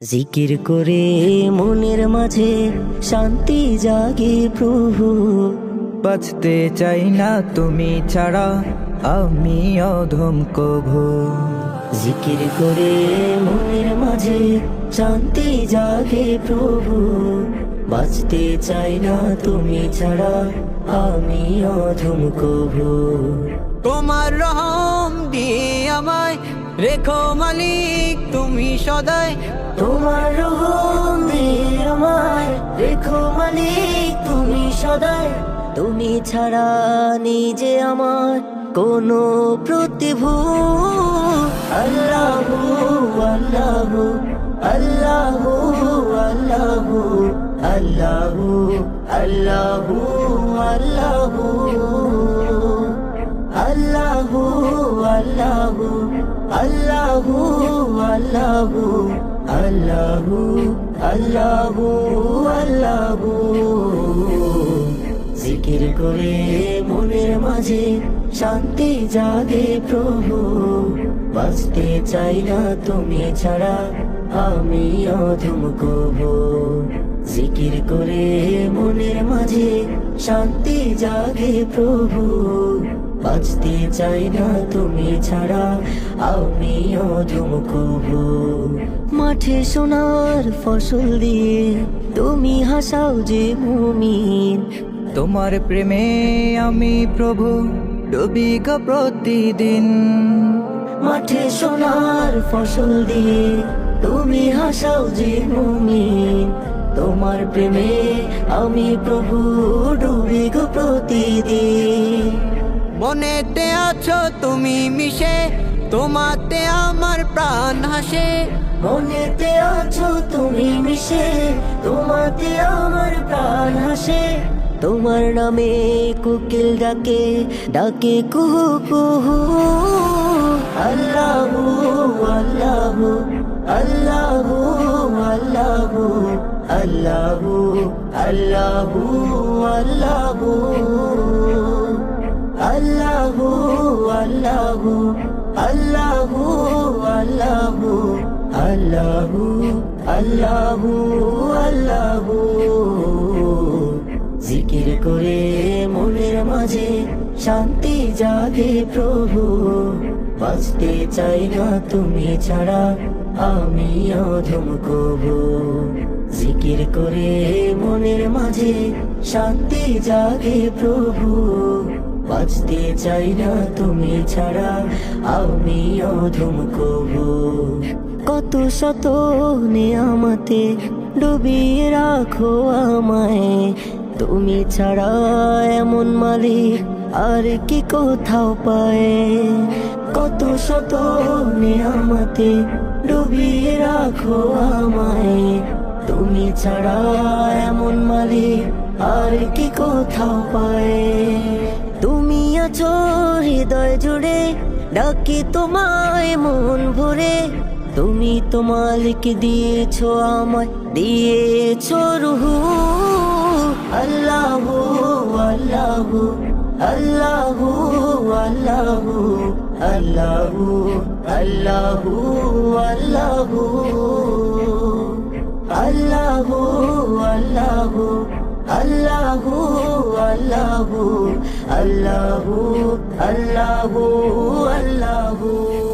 জিকির করে মনের মাঝে শান্তি জাগে প্রভু। বাঁচতে চাই না তুমি ছাড়া আমি অধম কভু জিকির করে মনের মাঝে শান্তি জাগে প্রভু। বাঁচতে চাই না তুমি ছাড়া আমি অধম কভু তোমার রহম দিয়ে আমায় রেখো মালিক তুমি সদাই তোমার রহম দিয়ে রেখো মালিক তুমি সদাই তুমি ছাড়া নিজে আমার কোনো প্রতিভু আল্লাহ আল্লাহ আল্লাহ আল্লাহ আল্লাহ আল্লাহ আল্লাহ আল্লাহু আল্লাহ আল্লাহু আল্লাহু আল্লাহু আল্লাহু আল্লাহু জিকির করে মনের মাঝে শান্তি জাগে প্রভু বাঁচতে চাই না তুমি ছাড়া আমি অধম কবু জিকির করে মনের মাঝে শান্তি জাগে প্রভু বাঁচতে চাই না তুমি ছাড়া আমি অধম কবু মাঠে সোনার ফসল দিয়ে তুমি হাসাও যে মুমিন। তোমার প্রেমে আমি প্রভু ডুবি গো প্রতিদিন। মাঠে সোনার ফসল দিয়ে তুমি হাসাও যে মুমিন। তোমার প্রেমে আমি প্রভু ডুবি গো প্রতিদিন। মনেতে আছো তুমি মিশে তোমাতে আমার প্রাণ হাসে। মনেতে আছো তুমি মিশে, তোমাতে আমার প্রাণ হাসে। তোমার নামে কুকিল ডাকে ডাকে কুহু কুহু। আল্লাহু আল্লাহু আল্লাহু আল্লাহু আল্লাহু আল্লাহু আল্লাহু। আল্লাহু আল্লাহু। আল্লাহু আল্লাহু আল্লাহু। জিকির করে মনের মাঝে শান্তি জাগে প্রভু। বাঁচতে চাই না তুমি ছাড়া, আমি অধম কবু। জিকির করে মনের মাঝে শান্তি জাগে প্রভু। বাঁচতে চাই না তুমি ছাড়া, আমি অধম কবু। কত শত নেয়ামতে ডুবিয়ে রাখো আমায়। তুমি ছাড়া এমন মালিক আর কি কোথাও পায়। কত শত নেয়ামতে ডুবিয়ে রাখো আমায়। তুমি ছাড়া এমন মালিক আর কি কোথাও পায়। তুমি আছো হৃদয় জুড়ে, ডাকি তোমায় মন ভরে। তুমি তো মালিক দিয়েছ আমায় দিয়েছ রুহু আল্লাহু আল্লাহু আল্লাহু আল্লাহু আল্লাহু আল্লাহু আল্লাহু আল্লাহু আল্লাহু আল্লাহু আল্লাহু আল্লাহু আল্লাহু আল্লাহু